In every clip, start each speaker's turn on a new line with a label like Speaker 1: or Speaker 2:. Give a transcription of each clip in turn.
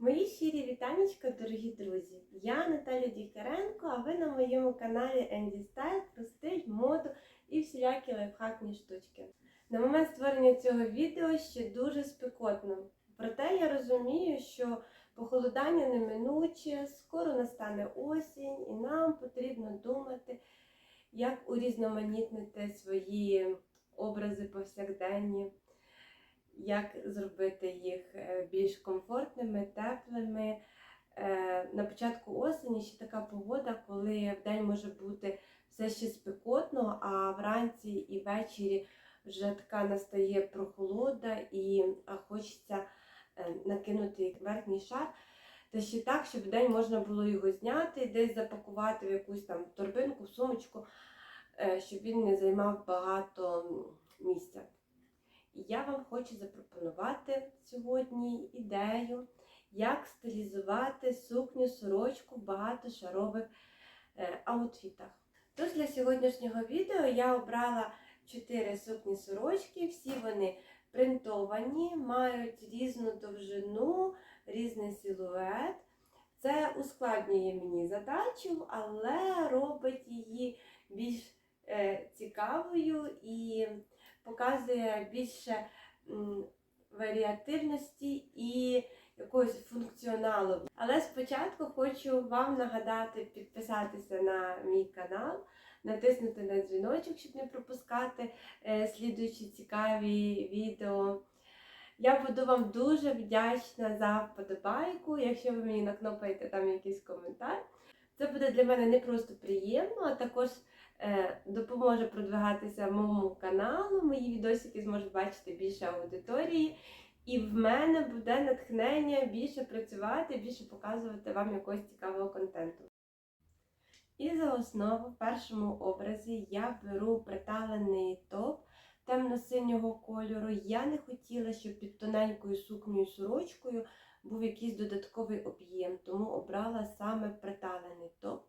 Speaker 1: Мої щирі вітанечка, дорогі друзі! Я Наталя Дікаренко, а ви на моєму каналі Енді Стайл про стиль, моду і всілякі лайфхакні штучки. На момент створення цього відео ще дуже спекотно. Проте я розумію, що похолодання неминуче, скоро настане осінь, і нам потрібно думати, як урізноманітнити свої образи повсякденні як зробити їх е, більш комфортними, теплими. Е, На початку осені ще така погода, коли в день може бути все ще спекотно, а вранці і ввечері вже така настає прохолода і хочеться е, накинути верхній шар. Та ще так, щоб в день можна було його зняти, десь запакувати в якусь там торбинку, сумочку, щоб він не займав багато місця. Я вам хочу запропонувати сьогодні ідею, як стилізувати сукню сорочку в багатошарових е, аутфітах. Тож для сьогоднішнього відео я обрала 4 сукні сорочки, всі вони принтовані, мають різну довжину, різний силует. Це ускладнює мені задачу, але робить її більш е, цікавою і показує більше варіативності і якогось функціоналу. Але спочатку хочу вам нагадати підписатися на мій канал, натиснути на дзвіночок, щоб не пропускати е, слідуючі цікаві відео. Я буду вам дуже вдячна за вподобайку, якщо ви мені накнопаєте там якийсь коментар. Це буде для мене не просто приємно, а також допоможе продвигатися моєму каналу. Мої відосики зможуть бачити більше аудиторії. І в мене буде натхнення більше працювати, більше показувати вам якогось цікавого контенту. І за основу в першому образі я беру приталений топ темно-синього кольору. Я не хотіла, щоб під тоненькою сукнею сорочкою був якийсь додатковий об'єм, тому обрала саме приталений топ.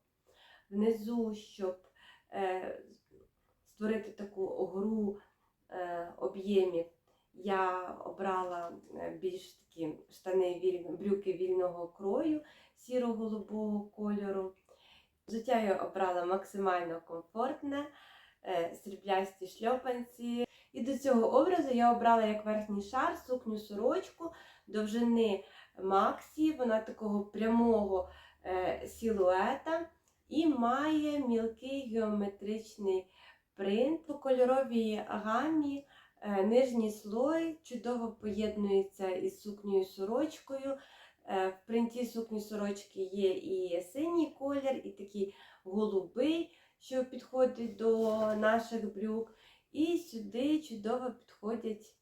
Speaker 1: Внизу, щоб е, створити таку гру е, об'ємів, я обрала е, більш такі штани брюки вільного крою сіро-голубого кольору. Взуття я обрала максимально комфортне, е, сріблясті шльопанці. І до цього образу я обрала як верхній шар сукню сорочку довжини Максі, вона такого прямого е, силуета і має мілкий геометричний принт по кольоровій гамі. Е, Нижній слой чудово поєднується із сукнею сорочкою. Е, В принті сукні сорочки є і синій колір, і такий голубий, що підходить до наших брюк. І сюди чудово підходять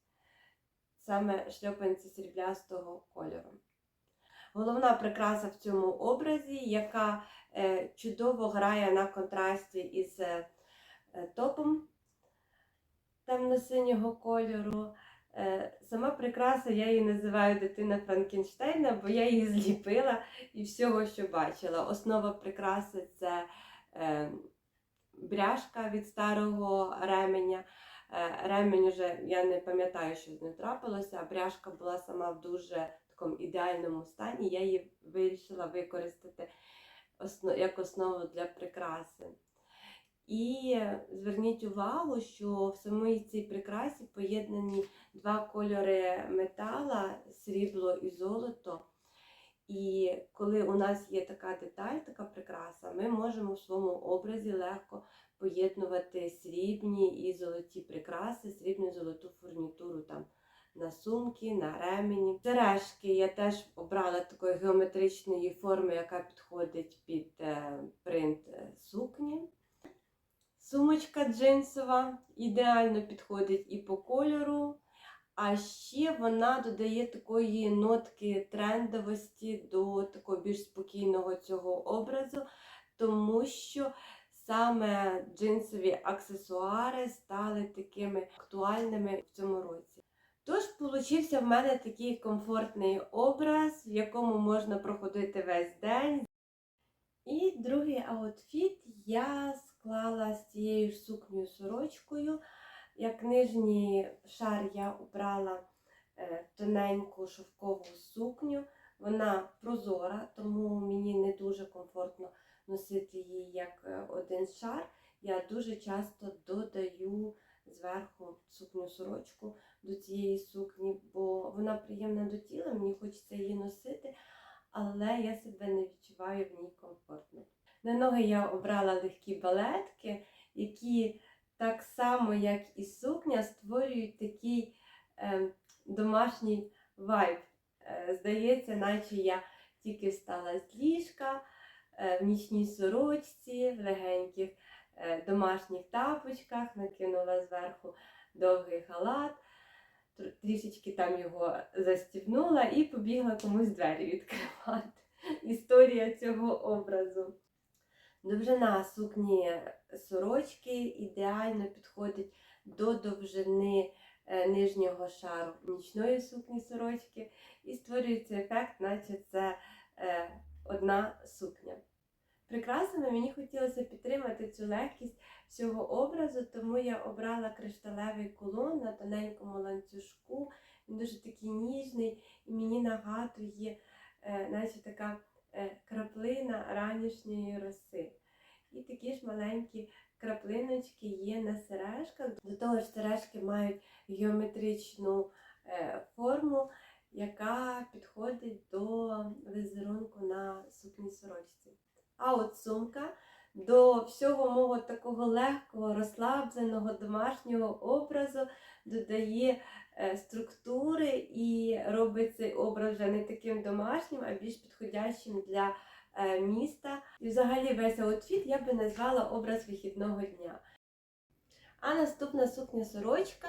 Speaker 1: саме шльопанці сріблястого кольору. Головна прикраса в цьому образі, яка е, чудово грає на контрасті із е, е, топом темно-синього кольору. Сама прикраса, я її називаю дитина Франкенштейна, бо я її зліпила і всього, що бачила. Основа прикраси це бряшка від старого ременя. Ремень уже я не пам'ятаю, що з ним трапилося, а бряшка була сама в дуже такому ідеальному стані. Я її вирішила використати як основу для прикраси. І зверніть увагу, що в самій цій прикрасі поєднані два кольори метала срібло і золото. І коли у нас є така деталь, така прикраса, ми можемо в своєму образі легко поєднувати срібні і золоті прикраси, срібну і золоту фурнітуру там на сумки, на ремені. Сережки я теж обрала такої геометричної форми, яка підходить під е, принт е, сукні. Сумочка джинсова ідеально підходить і по кольору, а ще вона додає такої нотки трендовості до такого більш спокійного цього образу, тому що саме джинсові аксесуари стали такими актуальними в цьому році. Тож, получився в мене такий комфортний образ, в якому можна проходити весь день. І другий аутфіт я склала з цією ж сукнею сорочкою. Як нижній шар я обрала е, тоненьку шовкову сукню Вона прозора, тому мені не дуже комфортно носити її як е, один шар. Я дуже часто додаю зверху сукню сорочку до цієї сукні, бо вона приємна до тіла, мені хочеться її носити, але я себе не відчуваю в ній комфортно. На ноги я обрала легкі балетки, які так само, як і сукня, створюють такий е, домашній вайб. Е, здається, наче я тільки встала з ліжка е, в нічній сорочці, в легеньких домашніх тапочках, накинула зверху довгий халат, трішечки там його застібнула і побігла комусь двері відкривати. Історія цього образу. Довжина сукні сорочки ідеально підходить до довжини е, нижнього шару нічної сукні сорочки, і створюється ефект, наче це е, одна сукня. Прикрасами мені хотілося підтримати цю легкість всього образу, тому я обрала кришталевий кулон на тоненькому ланцюжку. Він дуже такий ніжний і мені нагадує, е, наче така е, краплина ранішньої роси. І такі ж маленькі краплиночки є на сережках. До того ж, сережки мають геометричну е, форму, яка підходить до візерунку на сукній сорочці. А от сумка до всього мого такого легкого, розслабленого домашнього образу додає е, структури і робить цей образ вже не таким домашнім, а більш підходящим для е, міста. І взагалі весь аутфіт я би назвала образ вихідного дня. А наступна сукня сорочка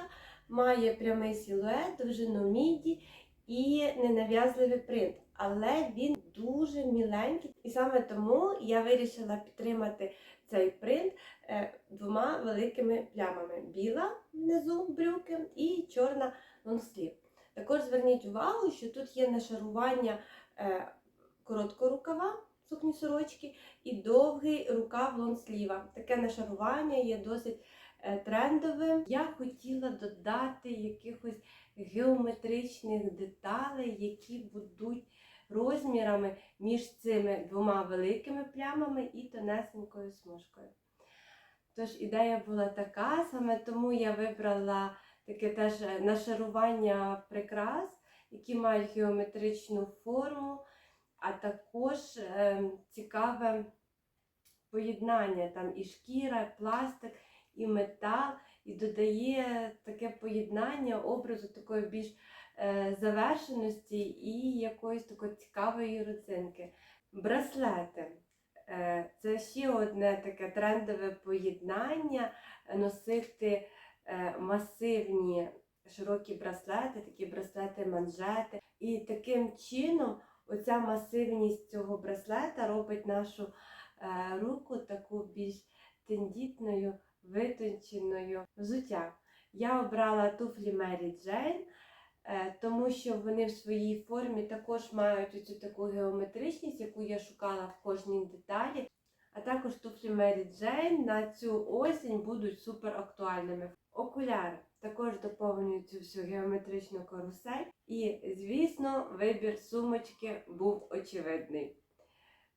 Speaker 1: має прямий силует, довжину міді і ненав'язливий принт. Але він дуже міленький, і саме тому я вирішила підтримати цей принт е, двома великими плямами: біла внизу брюки і чорна лонгслів. Також зверніть увагу, що тут є нашарування е, короткого рукава сукні сорочки і довгий рукав лонсліва. Таке нашарування є досить е, трендовим. Я хотіла додати якихось геометричних деталей, які будуть розмірами між цими двома великими плямами і тонесенькою смужкою. Тож ідея була така, саме тому я вибрала таке теж е, нашарування прикрас, які мають геометричну форму, а також е, цікаве поєднання там і шкіра, і пластик, і метал, і додає таке поєднання образу такої більш завершеності і якоїсь такої цікавої родзинки. Браслети. Е, Це ще одне таке трендове поєднання носити е, масивні широкі браслети, такі браслети манжети. І таким чином оця масивність цього браслета робить нашу е, руку таку більш тендітною, витонченою взуття. Я обрала туфлі Mary е, тому що вони в своїй формі також мають оцю таку геометричність, яку я шукала в кожній деталі. А також туфлі Mary Jane на цю осінь будуть супер актуальними. Окуляри також доповнюють цю всю геометричну карусель. І, звісно, вибір сумочки був очевидний.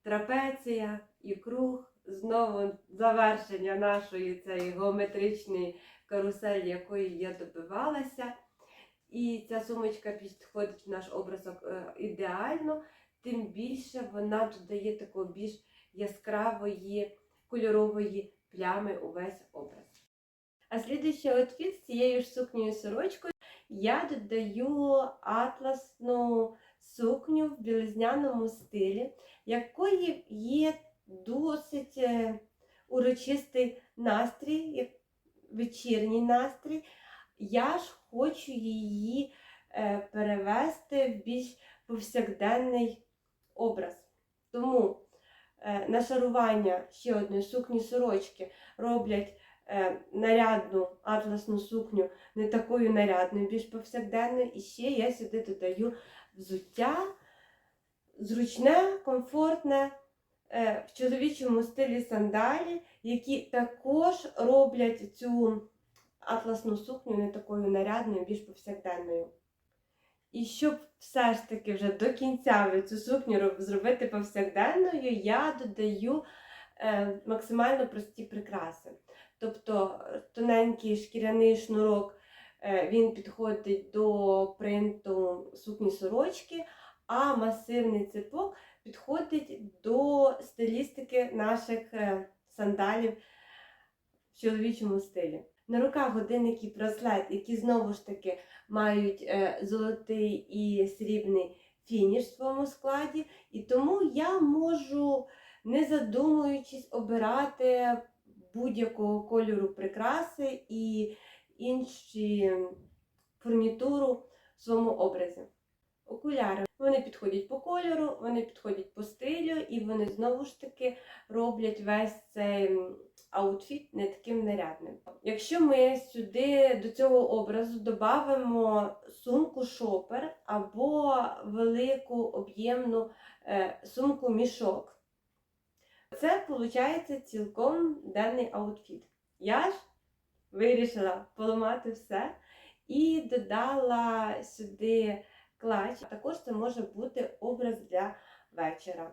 Speaker 1: Трапеція і круг знову завершення нашої цієї геометричної каруселі, якої я добивалася. І ця сумочка підходить в наш образ е, ідеально, тим більше вона додає такої більш яскравої кольорової плями у весь образ. А слідуючий outfit з цією ж сукнею сорочкою я додаю атласну сукню в білизняному стилі, якої є досить е, урочистий настрій, вечірній настрій. Я ж хочу її е, перевести в більш повсякденний образ. Тому е, нашарування ще одної сукні сорочки роблять е, нарядну атласну сукню не такою нарядною, більш повсякденною. І ще я сюди додаю взуття зручне, комфортне, в чоловічому стилі сандалі, які також роблять цю атласну сукню не такою нарядною, більш повсякденною. І щоб все ж таки вже до кінця цю сукню зробити повсякденною, я додаю е, максимально прості прикраси. Тобто е, тоненький шкіряний шнурок е, він підходить до принту сукні сорочки, а масивний ципок підходить до стилістики наших е, сандалів в чоловічому стилі. На руках годинник і браслет, які знову ж таки мають е, золотий і срібний фініш в своєму складі, і тому я можу, не задумуючись, обирати будь-якого кольору прикраси і інші фурнітуру в своєму образі. Окуляри вони підходять по кольору, вони підходять по стилю, і вони знову ж таки роблять весь цей аутфіт не таким нарядним. Якщо ми сюди до цього образу додамо сумку шопер або велику об'ємну е, сумку мішок, це виходить цілком денний аутфіт. Я ж вирішила поламати все і додала сюди клач. Також це може бути образ для вечора.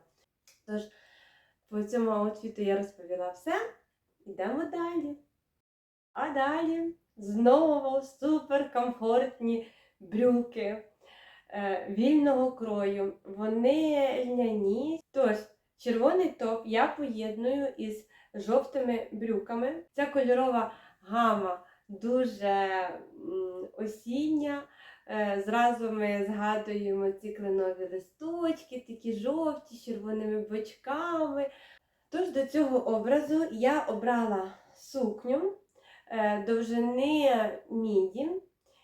Speaker 1: Тож, по цьому аутфіту я розповіла все. Йдемо далі. А далі знову суперкомфортні брюки е, вільного крою. Вони льняні. Тож, червоний топ я поєдную із жовтими брюками. Ця кольорова гама дуже осіння. Е, Зразу ми згадуємо ці кленові листочки, такі жовті, з червоними бочками. Тож до цього образу я обрала сукню е, довжини міді.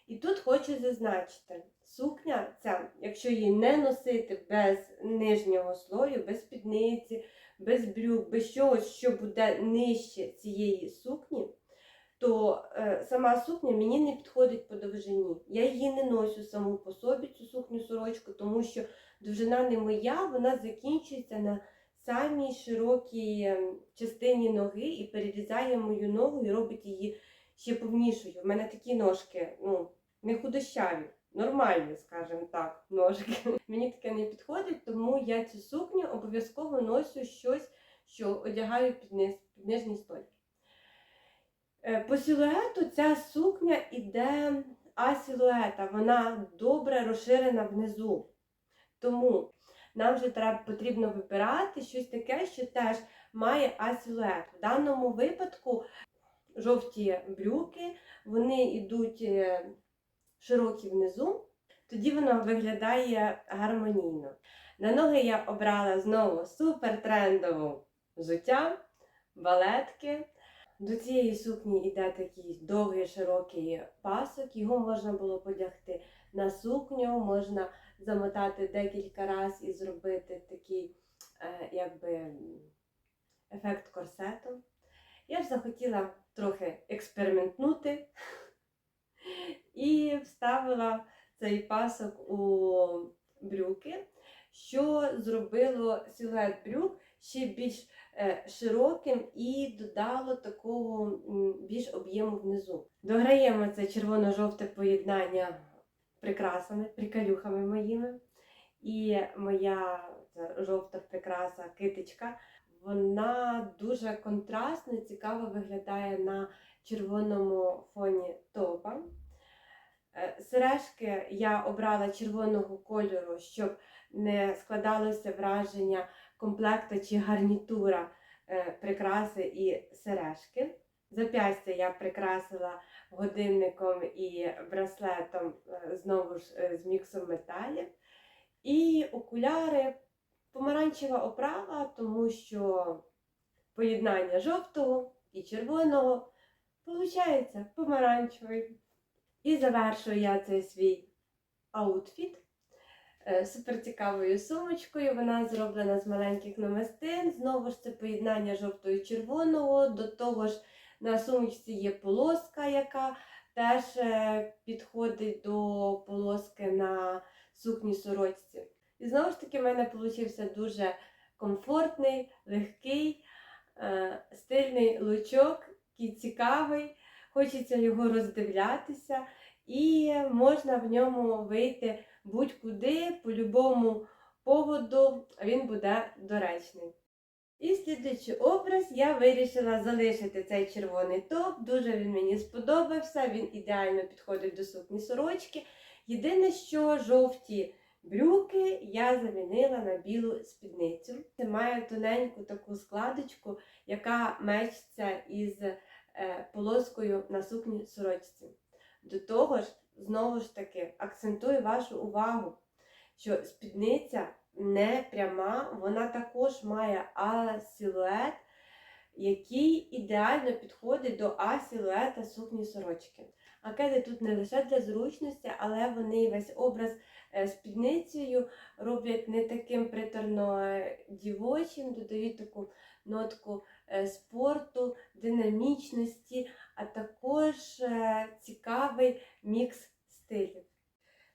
Speaker 1: І тут хочу зазначити, сукня ця, якщо її не носити без нижнього слою, без спідниці, без брюк, без чогось, що буде нижче цієї сукні, то е, сама сукня мені не підходить по довжині. Я її не ношу саму по собі, цю сукню сорочку, тому що довжина не моя, вона закінчується на самій широкій ем, частині ноги і перерізає мою ногу і робить її ще повнішою. У мене такі ножки, ну, не худощаві, нормальні, скажімо так, ножки. Мені таке не підходить, тому я цю сукню обов'язково ношу щось, що одягаю під, низ, під нижній столь. Е, По силуету ця сукня іде асилуета, вона добре розширена внизу. Тому нам вже треба потрібно вибирати щось таке, що теж має асилует. В даному випадку жовті брюки, вони йдуть е, широкі внизу, тоді воно виглядає гармонійно. На ноги я обрала знову супер трендову взуття, балетки. До цієї сукні йде такий довгий широкий пасок, його можна було подягти на сукню, можна замотати декілька разів і зробити такий е, якби ефект корсету. Я ж захотіла трохи експериментнути і вставила цей пасок у брюки, що зробило силует брюк ще більш е, широким і додало такого більш об'єму внизу. Дограємо це червоно-жовте поєднання прикрасами, приколюхами моїми. І моя жовта прикраса китичка, вона дуже контрастно цікаво виглядає на червоному фоні топа. Е, Сережки я обрала червоного кольору, щоб не складалося враження комплекта чи гарнітура е, прикраси і сережки. Зап'ястя я прикрасила годинником і браслетом е, знову ж е, з міксом металів. І окуляри помаранчева оправа, тому що поєднання жовтого і червоного виходить помаранчевий. І завершую я цей свій аутфіт е, супер цікавою сумочкою. Вона зроблена з маленьких намистин. Знову ж це поєднання жовтого і червоного. До того ж, на сумочці є полоска, яка теж е, підходить до полоски на сукні сорочці. І знову ж таки, в мене вийшов дуже комфортний, легкий, е, стильний лучок, який цікавий. Хочеться його роздивлятися, і можна в ньому вийти будь-куди, по любому поводу він буде доречний. І слідуючий образ я вирішила залишити цей червоний топ. Дуже він мені сподобався, він ідеально підходить до сукні сорочки. Єдине, що жовті брюки я замінила на білу спідницю. Це має тоненьку таку складочку, яка мечиться із е, полоскою на сукні сорочці. До того ж, знову ж таки, акцентую вашу увагу, що спідниця не пряма, вона також має А-силует, який ідеально підходить до А-силуета сукні сорочки. А кеди тут не лише для зручності, але вони весь образ е, спідницею роблять не таким приторно дівочим, додають таку нотку е, спорту, динамічності, а також е, цікавий мікс стилів.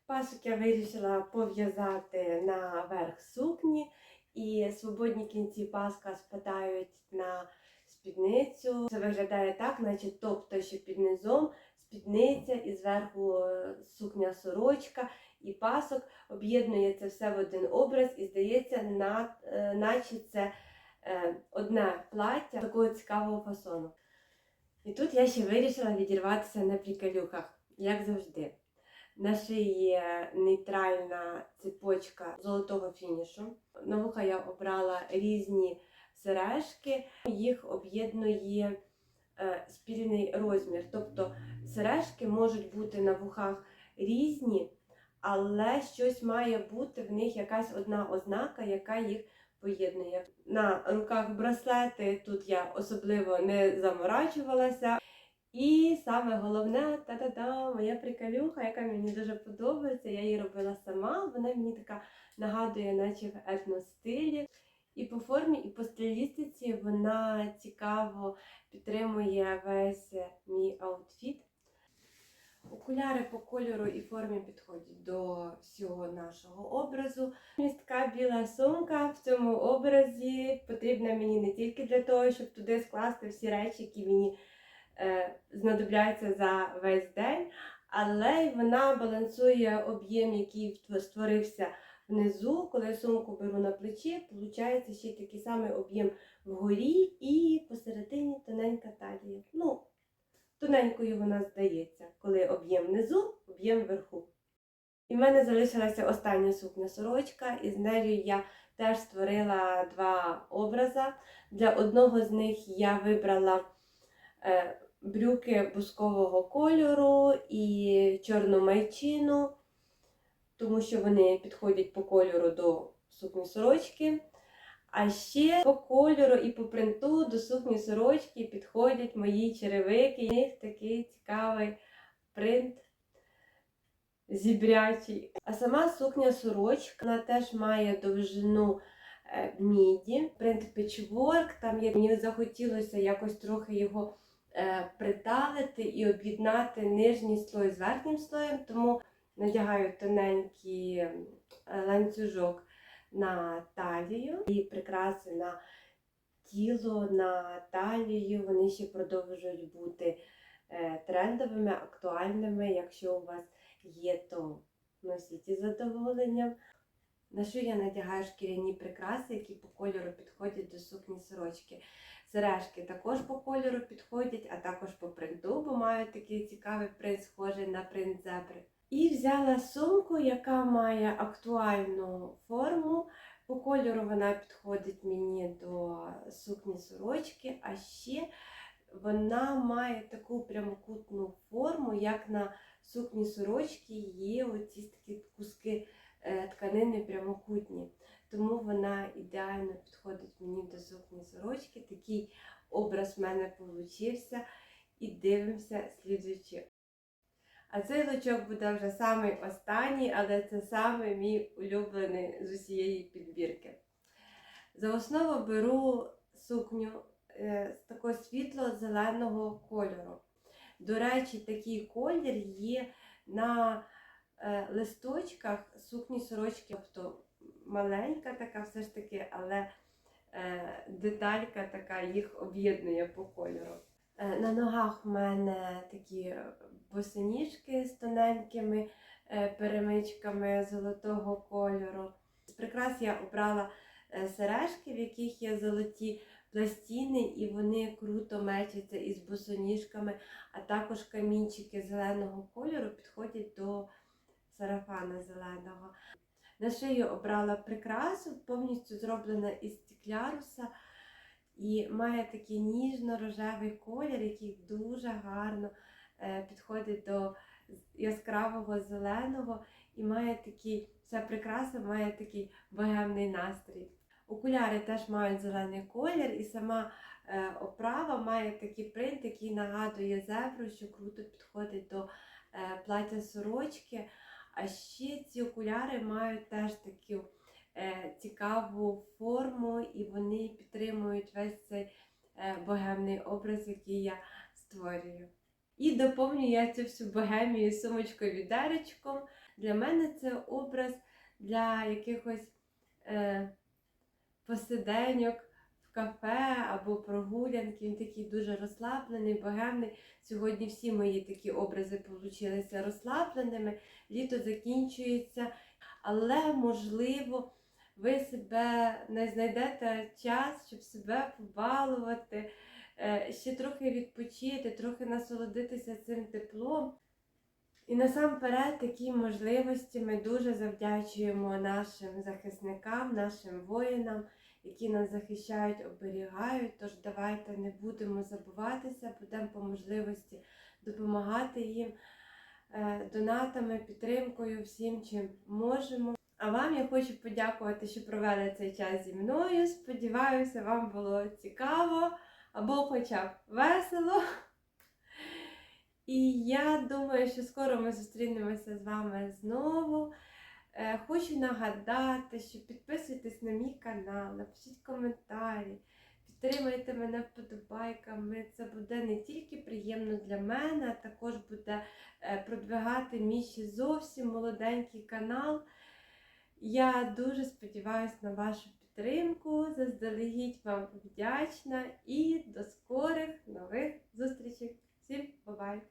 Speaker 1: Пасок я вирішила пов'язати на верх сукні, і свободні кінці паска спадають на спідницю. Це виглядає так, наче тобто, що під низом спідниця і зверху е, сукня сорочка і пасок об'єднує це все в один образ, і здається, на, е, наче це е, одне плаття такого цікавого фасону. І тут я ще вирішила відірватися на приколюхах, як завжди. На шиї нейтральна цепочка золотого фінішу. На вуха я обрала різні сережки, їх об'єднує е, спільний розмір. Тобто сережки можуть бути на вухах різні, але щось має бути в них якась одна ознака, яка їх поєднує. На руках браслети тут я особливо не заморачувалася. І саме головне, та-та-та, моя приколюха, яка мені дуже подобається. Я її робила сама. Вона мені така нагадує, наче в етностилі. І по формі, і по стилістиці вона цікаво підтримує весь мій аутфіт. Окуляри по кольору і формі підходять до всього нашого образу. Містка біла сумка в цьому образі потрібна мені не тільки для того, щоб туди скласти всі речі, які мені е, знадобляться за весь день, але вона балансує об'єм, який створився внизу. Коли я сумку беру на плечі, виходить ще такий самий об'єм вгорі і посередині тоненька талія. Ну, тоненькою вона здається, коли об'єм внизу, об'єм вверху. І в мене залишилася остання сукня сорочка, і з нею я теж створила два образи. Для одного з них я вибрала е, брюки бускового кольору і чорну майчину, тому що вони підходять по кольору до сукні сорочки. А ще по кольору і по принту до сукні сорочки підходять мої черевики. У них такий цікавий принт зібрячий. А сама сукня сорочка вона теж має довжину е, міді, принт печворк. Там є, мені захотілося якось трохи його приталити і об'єднати нижній слой з верхнім слоєм, тому надягаю тоненький е, ланцюжок на талію і прикраси на тіло, на талію. Вони ще продовжують бути е, трендовими, актуальними. Якщо у вас є, то носіть із задоволенням. На шию я надягаю шкіряні прикраси, які по кольору підходять до сукні сорочки. Сережки також по кольору підходять, а також по принту, бо мають такий цікавий принт, схожий на принт зебри. І взяла сумку, яка має актуальну форму. По кольору вона підходить мені до сукні сорочки, а ще вона має таку прямокутну форму, як на сукні сорочки є оці такі куски е, тканини прямокутні. Тому вона ідеально підходить мені до сукні сорочки. Такий образ в мене получився. І дивимося слідуючи. А цей лучок буде вже самий останній, але це саме мій улюблений з усієї підбірки. За основу беру сукню е, з такого світло-зеленого кольору. До речі, такий колір є на е, листочках сукні сорочки, тобто маленька така все ж таки, але е, деталька така їх об'єднує по кольору. Е, На ногах в мене такі босоніжки з тоненькими е, перемичками золотого кольору. З прикрас я обрала е, сережки, в яких є золоті пластини, і вони круто мечаться із босоніжками, а також камінчики зеленого кольору підходять до сарафана зеленого. На шию обрала прикрасу, повністю зроблена із стекляруса і має такий ніжно-рожевий колір, який дуже гарно е, підходить до яскравого зеленого і має такий, ця прикраса має такий богемний настрій. Окуляри теж мають зелений колір, і сама е, оправа має такий принт, який нагадує зебру, що круто підходить до е, плаття сорочки. А ще ці окуляри мають теж таку е, цікаву форму, і вони підтримують весь цей е, богемний образ, який я створюю. І доповнюю я цю всю богемію сумочкою відеречком. Для мене це образ для якихось е, посиденьок кафе або прогулянки. Він такий дуже розслаблений, богемний. Сьогодні всі мої такі образи получилися розслабленими, літо закінчується, але можливо. Ви себе не знайдете час, щоб себе побалувати, е, ще трохи відпочити, трохи насолодитися цим теплом. І насамперед такі можливості ми дуже завдячуємо нашим захисникам, нашим воїнам, які нас захищають, оберігають. Тож давайте не будемо забуватися, будемо по можливості допомагати їм е, донатами, підтримкою, всім, чим можемо. А вам я хочу подякувати, що провели цей час зі мною. Сподіваюся, вам було цікаво або хоча б весело. І я думаю, що скоро ми зустрінемося з вами знову. Е, Хочу нагадати, що підписуйтесь на мій канал, напишіть коментарі, підтримайте мене вподобайками. Це буде не тільки приємно для мене, а також буде е, продвигати мій ще зовсім молоденький канал. Я дуже сподіваюся на вашу підтримку. Заздалегідь вам вдячна і до скорих нових зустрічей. Всім бувай!